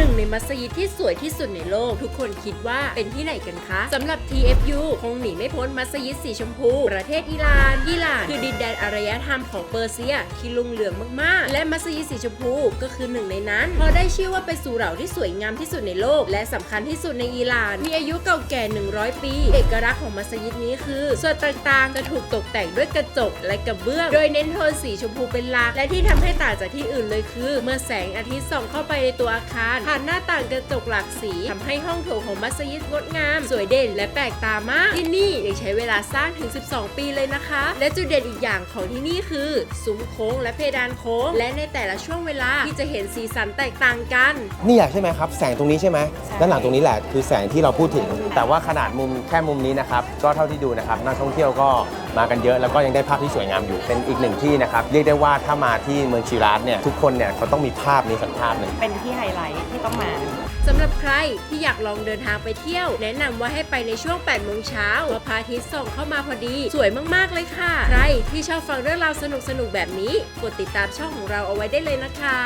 หนึ่งในมัสยิดที่สวยที่สุดในโลก ทุกคนคิดว่าเป็นที่ไหนกันคะสำหรับ TFU คงหนีไม่พ้นมัสยิดสีชมพู ประเทศอิหร่านอิหร่านคือดินแดนอารยธรรมของเปอร์เซีย ที่รุ่งเรืองมากๆ และมัสยิดสีชมพูก็คือหนึ่งในนั้น พอได้ชื่อว่าเป็นสุเหร่าที่สวยงามที่สุดในโลก และสำคัญที่สุดในอิหร่าน มีอายุเก่าแก่ 100 ปี เอกลักษณ์ของมัสยิดนี้คือ ส่วนต่างๆจะถูกตกแต่งด้วยกระจกและกระเบื้อง โดยเน้นโทนสีชมพูเป็นหลักและที่ทำให้ต่างจากที่อื่นเลยคือ เมื่อแสงอาทิตย์ส่องเข้าไปในตัวอาคารผ่านหน้าต่างกระจกหลากสีทำให้ห้องโถงของมัสยิดงดงาม สวยเด่นและแปลกตามาก ที่นี่ยังใช้เวลาสร้างถึง 12 ปีเลยนะคะ และจุดเด่นอีกอย่างของที่นี่คือซุ้มโค้งและเพดานโค้ง และในแต่ละช่วงเวลาที่จะเห็นสีสันแตกต่างกัน นี่อยากใช่ไหมครับ แสงตรงนี้ใช่ไหมใช่ด้านหลังตรงนี้แหละคือแสงที่เราพูดถึง แต่ว่าขนาดมุมแค่มุมนี้นะครับก็เท่าที่ดูนะครับนักท่องเที่ยวก็ มากันเยอะแล้วก็ยังได้ภาพที่สวยงามอยู่เป็นอีกหนึ่งที่นะครับเรียกได้ว่าถ้ามาที่เมืองชิราสเนี่ยทุกคนเนี่ยเขาต้องมีภาพนี้สักภาพหนึ่งเป็นที่ไฮไลท์ที่ต้องมาสำหรับใครที่อยากลองเดินทางไปเที่ยว แนะนำว่าให้ไปในช่วง 8 โมงเช้าเพราะพระอาทิตย์ส่องเข้ามาพอดี สวยมาก ๆ เลยค่ะ ใครที่ชอบฟังเรื่องราวสนุก ๆ แบบนี้ กดติดตามช่องของเราเอาไว้ได้เลยนะคะ